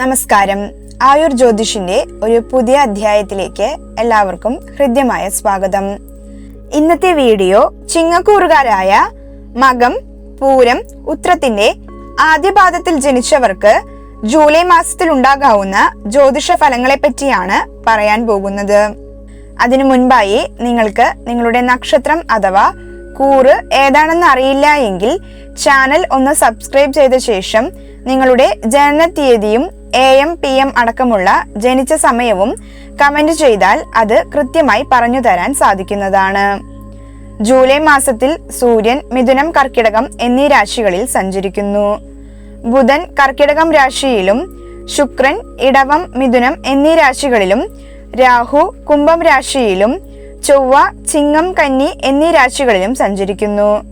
നമസ്കാരം. ആയുർ ജ്യോതിഷിന്റെ ഒരു പുതിയ അധ്യായത്തിലേക്ക് എല്ലാവർക്കും ഹൃദ്യമായ സ്വാഗതം. ഇന്നത്തെ വീഡിയോ ചിങ്ങക്കൂറുകാരായ മകം പൂരം ഉത്രത്തിന്റെ ആദ്യ പാദത്തിൽ ജനിച്ചവർക്ക് ജൂലൈ മാസത്തിൽ ഉണ്ടാകാവുന്ന ജ്യോതിഷ ഫലങ്ങളെ പറ്റിയാണ് പറയാൻ പോകുന്നത്. അതിനു മുൻപായി നിങ്ങൾക്ക് നിങ്ങളുടെ നക്ഷത്രം അഥവാ കൂറ് ഏതാണെന്ന് അറിയില്ല എങ്കിൽ ചാനൽ ഒന്ന് സബ്സ്ക്രൈബ് ചെയ്ത ശേഷം നിങ്ങളുടെ ജനന തീയതിയും എ എം പി എം അടക്കമുള്ള ജനിച്ച സമയവും കമന്റ് ചെയ്താൽ അത് കൃത്യമായി പറഞ്ഞു തരാൻ സാധിക്കുന്നതാണ്. ജൂലൈ മാസത്തിൽ സൂര്യൻ മിഥുനം കർക്കിടകം എന്നീ രാശികളിൽ സഞ്ചരിക്കുന്നു. ബുധൻ കർക്കിടകം രാശിയിലും ശുക്രൻ ഇടവം മിഥുനം എന്നീ രാശികളിലും രാഹു കുംഭം രാശിയിലും ചൊവ്വ ചിങ്ങം കന്നി എന്നീ രാശികളിലും സഞ്ചരിക്കുന്നു.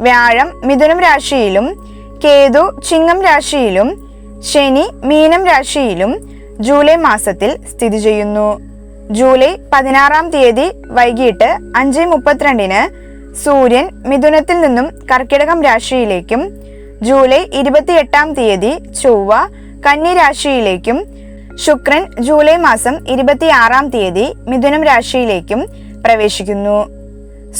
വ്യാഴം മിഥുനം രാശിയിലും കേതു ചിങ്ങം രാശിയിലും ശനി മീനം രാശിയിലും ജൂലൈ മാസത്തിൽ സ്ഥിതി ചെയ്യുന്നു. ജൂലൈ പതിനാറാം തീയതി വൈകിട്ട് അഞ്ച് മുപ്പത്തിരണ്ടിന് സൂര്യൻ മിഥുനത്തിൽ നിന്നും കർക്കിടകം രാശിയിലേക്കും ജൂലൈ ഇരുപത്തിയെട്ടാം തീയതി ചൊവ്വ കന്നി രാശിയിലേക്കും ശുക്രൻ ജൂലൈ മാസം ഇരുപത്തിയാറാം തീയതി മിഥുനം രാശിയിലേക്കും പ്രവേശിക്കുന്നു.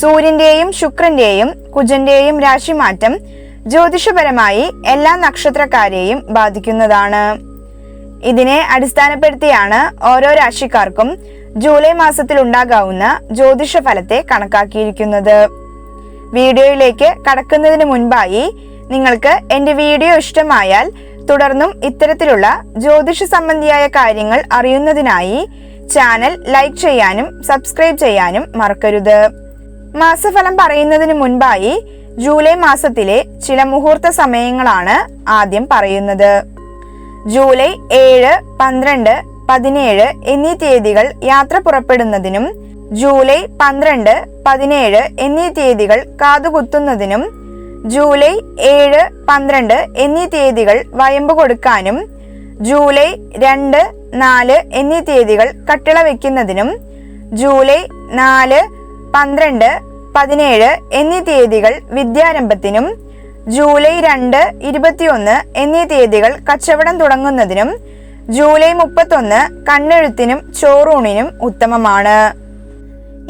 സൂര്യന്റെയും ശുക്രന്റെയും കുജന്റെയും രാശിമാറ്റം ജ്യോതിഷപരമായി എല്ലാ നക്ഷത്രക്കാരെയും ബാധിക്കുന്നതാണ്. ഇതിനെ അടിസ്ഥാനപ്പെടുത്തിയാണ് ഓരോ രാശിക്കാർക്കും ജൂലൈ മാസത്തിൽ ഉണ്ടാകാവുന്ന ജ്യോതിഷ ഫലത്തെ കണക്കാക്കിയിരിക്കുന്നത്. വീഡിയോയിലേക്ക് കടക്കുന്നതിന് മുൻപായി നിങ്ങൾക്ക് എന്റെ വീഡിയോ ഇഷ്ടമായാൽ തുടർന്നും ഇത്തരത്തിലുള്ള ജ്യോതിഷ സംബന്ധിയായ കാര്യങ്ങൾ അറിയുന്നതിനായി ചാനൽ ലൈക്ക് ചെയ്യാനും സബ്സ്ക്രൈബ് ചെയ്യാനും മറക്കരുത്. മാസഫലം പറയുന്നതിന് മുൻപായി ജൂലൈ മാസത്തിലെ ചില മുഹൂർത്ത സമയങ്ങളാണ് ആദ്യം പറയുന്നത്. ജൂലൈ ഏഴ് പന്ത്രണ്ട് പതിനേഴ് എന്നീ തീയതികൾ യാത്ര പുറപ്പെടുന്നതിനും ജൂലൈ പന്ത്രണ്ട് പതിനേഴ് എന്നീ തീയതികൾ കാതുകുത്തുന്നതിനും ജൂലൈ ഏഴ് പന്ത്രണ്ട് എന്നീ തീയതികൾ വയമ്പ് കൊടുക്കാനും ജൂലൈ രണ്ട് നാല് എന്നീ തീയതികൾ കട്ടിള വെക്കുന്നതിനും ജൂലൈ നാല് പന്ത്രണ്ട് പതിനേഴ് എന്നീ തീയതികൾ വിദ്യാരംഭത്തിനും ജൂലൈ രണ്ട് ഇരുപത്തിയൊന്ന് എന്നീ തീയതികൾ കച്ചവടം തുടങ്ങുന്നതിനും ജൂലൈ മുപ്പത്തൊന്ന് കണ്ണെഴുത്തിനും ചോറൂണിനും ഉത്തമമാണ്.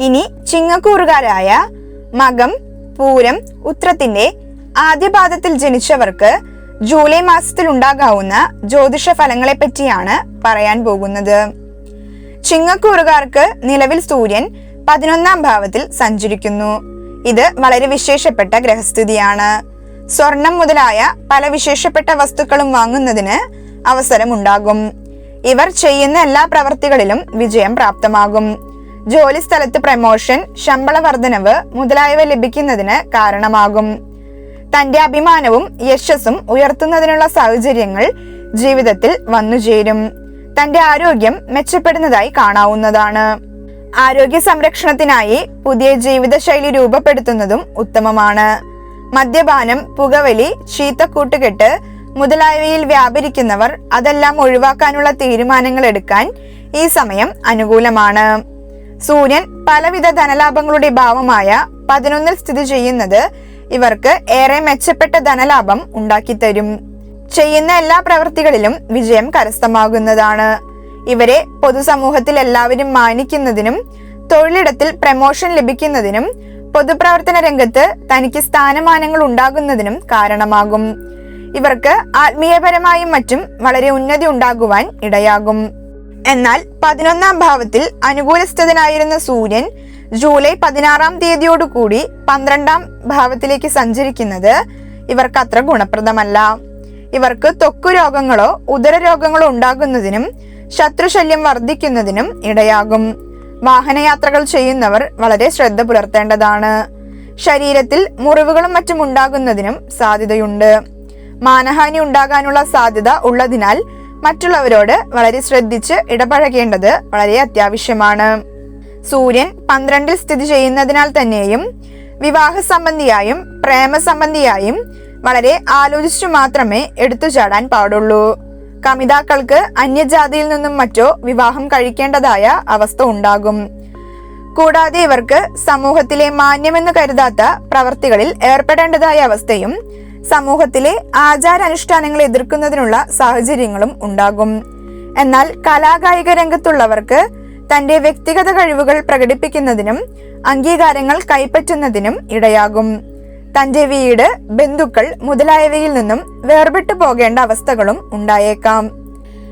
ഇനി ചിങ്ങക്കൂറുകാരായ മകം പൂരം ഉത്രത്തിന്റെ ആദ്യ പാദത്തിൽ ജനിച്ചവർക്ക് ജൂലൈ മാസത്തിൽ ഉണ്ടാകാവുന്ന ജ്യോതിഷ ഫലങ്ങളെ പറ്റിയാണ് പറയാൻ പോകുന്നത്. ചിങ്ങക്കൂറുകാർക്ക് നിലവിൽ സൂര്യൻ പതിനൊന്നാം ഭാവത്തിൽ സഞ്ചരിക്കുന്നു. ഇത് വളരെ വിശേഷപ്പെട്ട ഗ്രഹസ്ഥിതിയാണ്. സ്വർണം മുതലായ പല വിശേഷപ്പെട്ട വസ്തുക്കളും വാങ്ങുന്നതിന് അവസരമുണ്ടാകും. ഇവർ ചെയ്യുന്ന എല്ലാ പ്രവർത്തികളിലും വിജയം പ്രാപ്തമാകും. ജോലി സ്ഥലത്ത് പ്രമോഷൻ ശമ്പള വർധനവ് മുതലായവ ലഭിക്കുന്നതിന് കാരണമാകും. തന്റെ അഭിമാനവും യശസ്സും ഉയർത്തുന്നതിനുള്ള സാഹചര്യങ്ങൾ ജീവിതത്തിൽ വന്നുചേരും. തന്റെ ആരോഗ്യം മെച്ചപ്പെടുന്നതായി കാണാവുന്നതാണ്. ആരോഗ്യ സംരക്ഷണത്തിനായി പുതിയ ജീവിതശൈലി രൂപപ്പെടുത്തുന്നതും ഉത്തമമാണ്. മദ്യപാനം പുകവലി ചീത്തക്കൂട്ടുകെട്ട് മുതലായവയിൽ വ്യാപരിക്കുന്നവർ അതെല്ലാം ഒഴിവാക്കാനുള്ള തീരുമാനങ്ങൾ എടുക്കാൻ ഈ സമയം അനുകൂലമാണ്. സൂര്യൻ പലവിധ ധനലാഭങ്ങളുടെ ഭാവമായ പതിനൊന്നിൽ സ്ഥിതി ചെയ്യുന്നത് ഇവർക്ക് ഏറെ മെച്ചപ്പെട്ട ധനലാഭം ഉണ്ടാക്കിത്തരും. ചെയ്യുന്ന എല്ലാ പ്രവൃത്തികളിലും വിജയം കരസ്ഥമാകുന്നതാണ്. ഇവരെ പൊതുസമൂഹത്തിൽ എല്ലാവരും മാനിക്കുന്നതിനും തൊഴിലിടത്തിൽ പ്രമോഷൻ ലഭിക്കുന്നതിനും പൊതുപ്രവർത്തന രംഗത്ത് തനിക്ക് സ്ഥാനമാനങ്ങൾ ഉണ്ടാകുന്നതിനും കാരണമാകും. ഇവർക്ക് ആത്മീയപരമായും മറ്റും വളരെ ഉന്നതി ഉണ്ടാകുവാൻ ഇടയാകും. എന്നാൽ പതിനൊന്നാം ഭാവത്തിൽ അനുകൂലസ്ഥിതനായിരുന്ന സൂര്യൻ ജൂലൈ പതിനാറാം തീയതിയോടുകൂടി പന്ത്രണ്ടാം ഭാവത്തിലേക്ക് സഞ്ചരിക്കുന്നത് ഇവർക്ക് അത്ര ഗുണപ്രദമല്ല. ഇവർക്ക് ത്വക്കു രോഗങ്ങളോ ഉദര രോഗങ്ങളോ ഉണ്ടാകുന്നതിനും ശത്രുശല്യം വർദ്ധിക്കുന്നതിനും ഇടയാകും. വാഹനയാത്രകൾ ചെയ്യുന്നവർ വളരെ ശ്രദ്ധ പുലർത്തേണ്ടതാണ്. ശരീരത്തിൽ മുറിവുകളും മറ്റും ഉണ്ടാകുന്നതിനും സാധ്യതയുണ്ട്. മാനഹാനി ഉണ്ടാകാനുള്ള സാധ്യത ഉള്ളതിനാൽ മറ്റുള്ളവരോട് വളരെ ശ്രദ്ധിച്ച് ഇടപഴകേണ്ടത് വളരെ അത്യാവശ്യമാണ്. സൂര്യൻ പന്ത്രണ്ടിൽ സ്ഥിതി ചെയ്യുന്നതിനാൽ തന്നെയും വിവാഹ സംബന്ധിയായും പ്രേമ സംബന്ധിയായും വളരെ ആലോചിച്ചു മാത്രമേ എടുത്തു ചാടാൻ പാടുള്ളൂ. കമിതാക്കൾക്ക് അന്യജാതിയിൽ നിന്നും മറ്റോ വിവാഹം കഴിക്കേണ്ടതായ അവസ്ഥ ഉണ്ടാകും. കൂടാതെ ഇവർക്ക് സമൂഹത്തിലെ മാന്യമെന്ന് കരുതാത്ത പ്രവർത്തികളിൽ ഏർപ്പെടേണ്ടതായ അവസ്ഥയും സമൂഹത്തിലെ ആചാരാനുഷ്ഠാനങ്ങളെ എതിർക്കുന്നതിനുള്ള സാഹചര്യങ്ങളും ഉണ്ടാകും. എന്നാൽ കലാകായിക രംഗത്തുള്ളവർക്ക് തന്റെ വ്യക്തിഗത കഴിവുകൾ പ്രകടിപ്പിക്കുന്നതിനും അംഗീകാരങ്ങൾ കൈപ്പറ്റുന്നതിനും ഇടയാകും. തന്റെ വീട് ബന്ധുക്കൾ മുതലായവയിൽ നിന്നും വേർപെട്ടു പോകേണ്ട അവസ്ഥകളും ഉണ്ടായേക്കാം.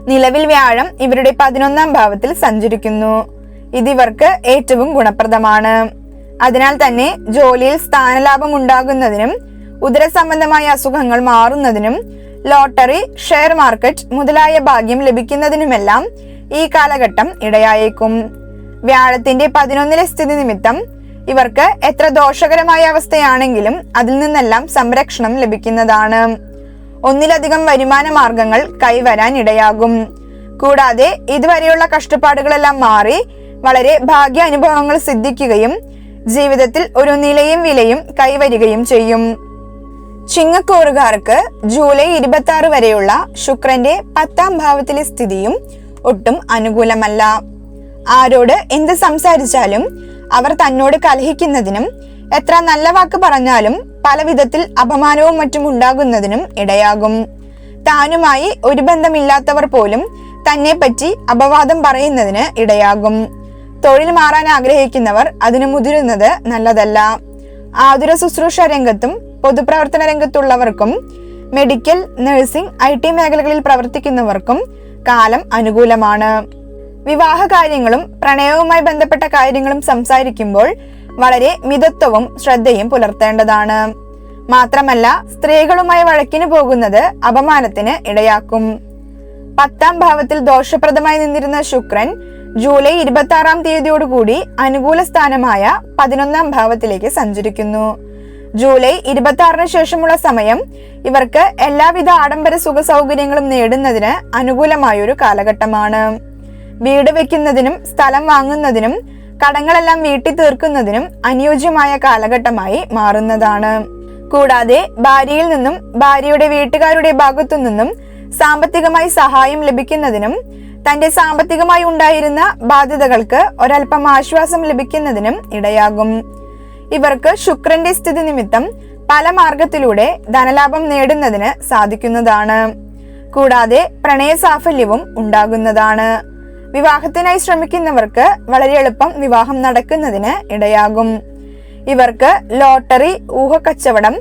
നിലവിൽ വ്യാഴം ഇവരുടെ പതിനൊന്നാം ഭാവത്തിൽ സഞ്ചരിക്കുന്നു. ഇതിവർക്ക് ഏറ്റവും ഗുണപ്രദമാണ്. അതിനാൽ തന്നെ ജോലിയിൽ സ്ഥാനലാഭം ഉണ്ടാകുന്നതിനും ഉദര സംബന്ധമായ അസുഖങ്ങൾ മാറുന്നതിനും ലോട്ടറി ഷെയർ മാർക്കറ്റ് മുതലായ ഭാഗ്യം ലഭിക്കുന്നതിനുമെല്ലാം ഈ കാലഘട്ടം ഇടയായേക്കും. വ്യാഴത്തിന്റെ പതിനൊന്നിലെ സ്ഥിതി നിമിത്തം ഇവർക്ക് എത്ര ദോഷകരമായ അവസ്ഥയാണെങ്കിലും അതിൽ നിന്നെല്ലാം സംരക്ഷണം ലഭിക്കുന്നതാണ്. ഒന്നിലധികം വരുമാന മാർഗങ്ങൾ കൈവരാൻ ഇടയാകും. കൂടാതെ ഇതുവരെയുള്ള കഷ്ടപ്പാടുകളെല്ലാം മാറി വളരെ ഭാഗ്യ അനുഭവങ്ങൾ സിദ്ധിക്കുകയും ജീവിതത്തിൽ ഒരു നിലയും വിലയും കൈവരികയും ചെയ്യും. ചിങ്ങക്കൂറുകാർക്ക് ജൂലൈ ഇരുപത്തി ആറ് വരെയുള്ള ശുക്രന്റെ പത്താം ഭാവത്തിലെ സ്ഥിതിയും ഒട്ടും അനുകൂലമല്ല. ആരോട് എന്ത് സംസാരിച്ചാലും അവർ തന്നോട് കലഹിക്കുന്നതിനും എത്ര നല്ല വാക്ക് പറഞ്ഞാലും പല വിധത്തിൽ അപമാനവും മറ്റും ഉണ്ടാകുന്നതിനും ഇടയാകും. താനുമായി ഒരു ബന്ധമില്ലാത്തവർ പോലും തന്നെ പറ്റി അപവാദം പറയുന്നതിന് ഇടയാകും. തൊഴിൽ മാറാൻ ആഗ്രഹിക്കുന്നവർ അതിന് മുതിരുന്നത് നല്ലതല്ല. ആതുര ശുശ്രൂഷ രംഗത്തും പൊതുപ്രവർത്തന രംഗത്തുള്ളവർക്കും മെഡിക്കൽ നഴ്സിംഗ് ഐ ടി മേഖലകളിൽ പ്രവർത്തിക്കുന്നവർക്കും കാലം അനുകൂലമാണ്. വിവാഹ കാര്യങ്ങളും പ്രണയവുമായി ബന്ധപ്പെട്ട കാര്യങ്ങളും സംസാരിക്കുമ്പോൾ വളരെ മിതത്വവും ശ്രദ്ധയും പുലർത്തേണ്ടതാണ്. മാത്രമല്ല സ്ത്രീകളുമായി വഴക്കിന് പോകുന്നത് അപമാനത്തിന് ഇടയാക്കും. പത്താം ഭാവത്തിൽ ദോഷപ്രദമായി നിന്നിരുന്ന ശുക്രൻ ജൂലൈ ഇരുപത്തി ആറാം തീയതിയോടുകൂടി അനുകൂല സ്ഥാനമായ പതിനൊന്നാം ഭാവത്തിലേക്ക് സഞ്ചരിക്കുന്നു. ജൂലൈ ഇരുപത്തി ആറിന് ശേഷമുള്ള സമയം ഇവർക്ക് എല്ലാവിധ ആഡംബര സുഖ സൗകര്യങ്ങളും നേടുന്നതിന് അനുകൂലമായൊരു കാലഘട്ടമാണ്. വീട് വെക്കുന്നതിനും സ്ഥലം വാങ്ങുന്നതിനും കടങ്ങളെല്ലാം വീട്ടി തീർക്കുന്നതിനും അനുയോജ്യമായ കാലഘട്ടമായി മാറുന്നതാണ്. കൂടാതെ ഭാര്യയിൽ നിന്നും ഭാര്യയുടെ വീട്ടുകാരുടെ ഭാഗത്തു നിന്നും സാമ്പത്തികമായി സഹായം ലഭിക്കുന്നതിനും തന്റെ സാമ്പത്തികമായി ഉണ്ടായിരുന്ന ബാധ്യതകൾക്ക് ഒരൽപ്പം ആശ്വാസം ലഭിക്കുന്നതിനും ഇടയാകും. ഇവർക്ക് ശുക്രന്റെ സ്ഥിതി നിമിത്തം പല മാർഗത്തിലൂടെ ധനലാഭം നേടുന്നതിന് സാധിക്കുന്നതാണ്. കൂടാതെ പ്രണയ സാഫല്യവും ഉണ്ടാകുന്നതാണ്. വിവാഹത്തിനായി ശ്രമിക്കുന്നവർക്ക് വളരെ എളുപ്പം വിവാഹം നടക്കുന്നതിന് ഇടയാകും. ഇവർക്ക് ലോട്ടറി ഊഹക്കച്ചവടം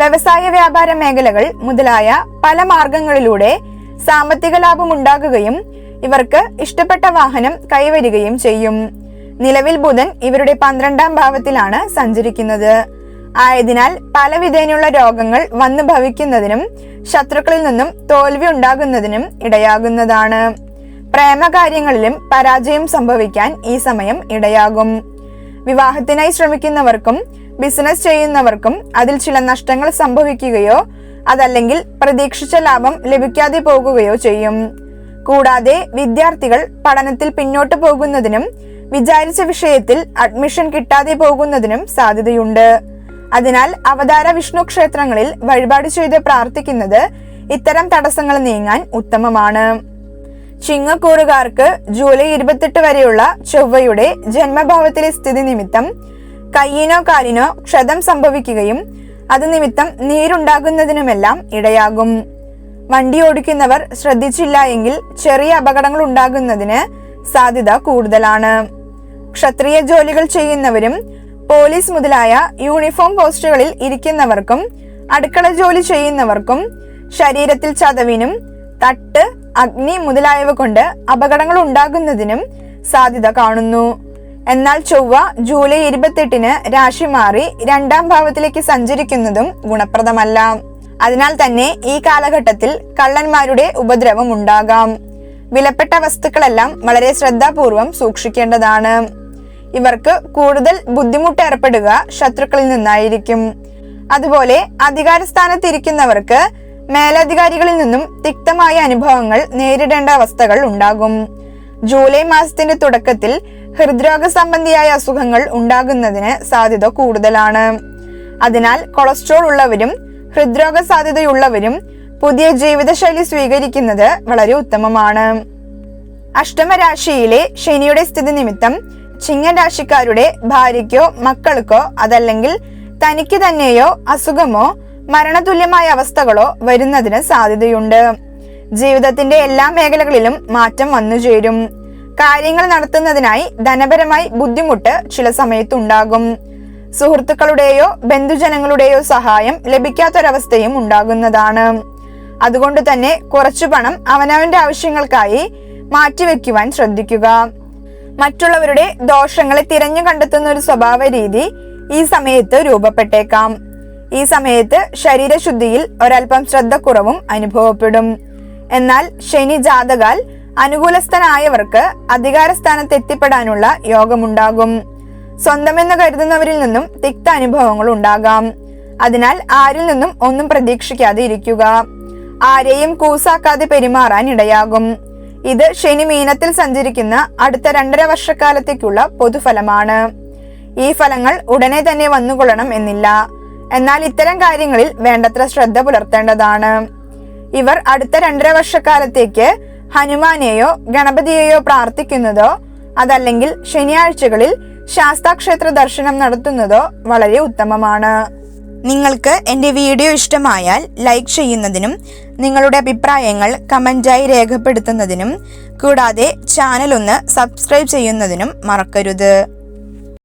വ്യവസായ വ്യാപാര മേഖലകൾ മുതലായ പല മാർഗങ്ങളിലൂടെ സാമ്പത്തിക ലാഭം ഉണ്ടാകുകയും ഇവർക്ക് ഇഷ്ടപ്പെട്ട വാഹനം കൈവരികയും ചെയ്യും. നിലവിൽ ബുധൻ ഇവരുടെ പന്ത്രണ്ടാം ഭാവത്തിലാണ് സഞ്ചരിക്കുന്നത്. ആയതിനാൽ പല വിധേനയുള്ള രോഗങ്ങൾ വന്നു ഭവിക്കുന്നതിനും ശത്രുക്കളിൽ നിന്നും തോൽവി ഉണ്ടാകുന്നതിനും ഇടയാകുന്നതാണ്. പ്രേമകാര്യങ്ങളിലും പരാജയം സംഭവിക്കാൻ ഈ സമയം ഇടയാകും. വിവാഹത്തിനായി ശ്രമിക്കുന്നവർക്കും ബിസിനസ് ചെയ്യുന്നവർക്കും അതിൽ ചില നഷ്ടങ്ങൾ സംഭവിക്കുകയോ അതല്ലെങ്കിൽ പ്രതീക്ഷിച്ച ലാഭം ലഭിക്കാതെ പോകുകയോ ചെയ്യും. കൂടാതെ വിദ്യാർത്ഥികൾ പഠനത്തിൽ പിന്നോട്ട് പോകുന്നതിനും വിചാരിച്ച വിഷയത്തിൽ അഡ്മിഷൻ കിട്ടാതെ പോകുന്നതിനും സാധ്യതയുണ്ട്. അതിനാൽ അവതാര വിഷ്ണു ക്ഷേത്രങ്ങളിൽ വഴിപാട് ചെയ്ത് പ്രാർത്ഥിക്കുന്നത് ഇത്തരം തടസ്സങ്ങൾ നീങ്ങാൻ ഉത്തമമാണ്. ചിങ്ങക്കൂറുകാർക്ക് ജൂലൈ ഇരുപത്തെട്ട് വരെയുള്ള ചൊവ്വയുടെ ജന്മഭാവത്തിലെ സ്ഥിതി നിമിത്തം കയ്യിനോ കാലിനോ ക്ഷതം സംഭവിക്കുകയും അത് നിമിത്തം നീരുണ്ടാകുന്നതിനുമെല്ലാം ഇടയാകും. വണ്ടി ഓടിക്കുന്നവർ ശ്രദ്ധിച്ചില്ല എങ്കിൽ ചെറിയ അപകടങ്ങൾ ഉണ്ടാകുന്നതിന് സാധ്യത കൂടുതലാണ്. ക്ഷത്രിയ ജോലികൾ ചെയ്യുന്നവരും പോലീസ് മുതലായ യൂണിഫോം പോസ്റ്റുകളിൽ ഇരിക്കുന്നവർക്കും അടുക്കള ജോലി ചെയ്യുന്നവർക്കും ശരീരത്തിൽ ചതവിനും തട്ട് അഗ്നി മുതലായവ കൊണ്ട് അപകടങ്ങൾ ഉണ്ടാകുന്നതിനും സാധ്യത കാണുന്നു. എന്നാൽ ചൊവ്വ ജൂലൈ ഇരുപത്തെട്ടിന് രാശി മാറി രണ്ടാം ഭാവത്തിലേക്ക് സഞ്ചരിക്കുന്നതും ഗുണപ്രദമല്ല. അതിനാൽ തന്നെ ഈ കാലഘട്ടത്തിൽ കള്ളന്മാരുടെ ഉപദ്രവം ഉണ്ടാകാം. വിലപ്പെട്ട വസ്തുക്കളെല്ലാം വളരെ ശ്രദ്ധാപൂർവം സൂക്ഷിക്കേണ്ടതാണ്. ഇവർക്ക് കൂടുതൽ ബുദ്ധിമുട്ട് ഏർപ്പെടുക ശത്രുക്കളിൽ നിന്നായിരിക്കും. അതുപോലെ അധികാരസ്ഥാനത്തിരിക്കുന്നവർക്ക് മേലധികാരികളിൽ നിന്നും തിക്തമായ അനുഭവങ്ങൾ നേരിടേണ്ട അവസ്ഥകൾ ഉണ്ടാകും. ജൂലൈ മാസത്തിന്റെ തുടക്കത്തിൽ ഹൃദ്രോഗ സംബന്ധിയായ അസുഖങ്ങൾ ഉണ്ടാകുന്നതിന് സാധ്യത കൂടുതലാണ്. അതിനാൽ കൊളസ്ട്രോൾ ഉള്ളവരും ഹൃദ്രോഗ സാധ്യതയുള്ളവരും പുതിയ ജീവിതശൈലി സ്വീകരിക്കുന്നത് വളരെ ഉത്തമമാണ്. അഷ്ടമരാശിയിലെ ശനിയുടെ സ്ഥിതി നിമിത്തം ചിങ്ങൻ രാശിക്കാരുടെ ഭാര്യയ്ക്കോ മക്കൾക്കോ അതല്ലെങ്കിൽ തനിക്ക് തന്നെയോ അസുഖമോ മരണതുല്യമായ അവസ്ഥകളോ വരുന്നതിന് സാധ്യതയുണ്ട്. ജീവിതത്തിന്റെ എല്ലാ മേഖലകളിലും മാറ്റം വന്നു ചേരും. കാര്യങ്ങൾ നടത്തുന്നതിനായി ധനപരമായി ബുദ്ധിമുട്ട് ചില സമയത്തുണ്ടാകും. സുഹൃത്തുക്കളുടെയോ ബന്ധുജനങ്ങളുടെയോ സഹായം ലഭിക്കാത്തൊരവസ്ഥയും ഉണ്ടാകുന്നതാണ്. അതുകൊണ്ട് തന്നെ കുറച്ചു പണം അവനവന്റെ ആവശ്യങ്ങൾക്കായി മാറ്റിവെക്കുവാൻ ശ്രദ്ധിക്കുക. മറ്റുള്ളവരുടെ ദോഷങ്ങളെ തിരഞ്ഞു കണ്ടെത്തുന്ന ഒരു സ്വഭാവ രീതി ഈ സമയത്ത് രൂപപ്പെട്ടേക്കാം. ഈ സമയത്ത് ശരീരശുദ്ധിയിൽ ഒരൽപ്പം ശ്രദ്ധക്കുറവും അനുഭവപ്പെടും. എന്നാൽ ശനി ജാതകാൽ അനുകൂലസ്ഥനായവർക്ക് അധികാരസ്ഥാനത്ത് എത്തിപ്പെടാനുള്ള യോഗമുണ്ടാകും. സ്വന്തമെന്ന് കരുതുന്നവരിൽ നിന്നും തിക്ത അനുഭവങ്ങൾ ഉണ്ടാകാം. അതിനാൽ ആരിൽ നിന്നും ഒന്നും പ്രതീക്ഷിക്കാതെ ഇരിക്കുക. ആരെയും കൂസാക്കാതെ പെരുമാറാൻ ഇടയാകും. ഇത് ശനി മീനത്തിൽ സഞ്ചരിക്കുന്ന അടുത്ത രണ്ടര വർഷക്കാലത്തേക്കുള്ള പൊതുഫലമാണ്. ഈ ഫലങ്ങൾ ഉടനെ തന്നെ വന്നുകൊള്ളണം എന്നില്ല. എന്നാൽ ഇത്തരം കാര്യങ്ങളിൽ വേണ്ടത്ര ശ്രദ്ധ പുലർത്തേണ്ടതാണ്. ഇവർ അടുത്ത രണ്ടര വർഷക്കാലത്തേക്ക് ഹനുമാനെയോ ഗണപതിയെയോ പ്രാർത്ഥിക്കുന്നതോ അതല്ലെങ്കിൽ ശനിയാഴ്ചകളിൽ ശാസ്താക്ഷേത്ര ദർശനം നടത്തുന്നതോ വളരെ ഉത്തമമാണ്. നിങ്ങൾക്ക് എന്റെ വീഡിയോ ഇഷ്ടമായാൽ ലൈക്ക് ചെയ്യുന്നതിനും നിങ്ങളുടെ അഭിപ്രായങ്ങൾ കമന്റായി രേഖപ്പെടുത്തുന്നതിനും കൂടാതെ ചാനൽ ഒന്ന് സബ്സ്ക്രൈബ് ചെയ്യുന്നതിനും മറക്കരുത്.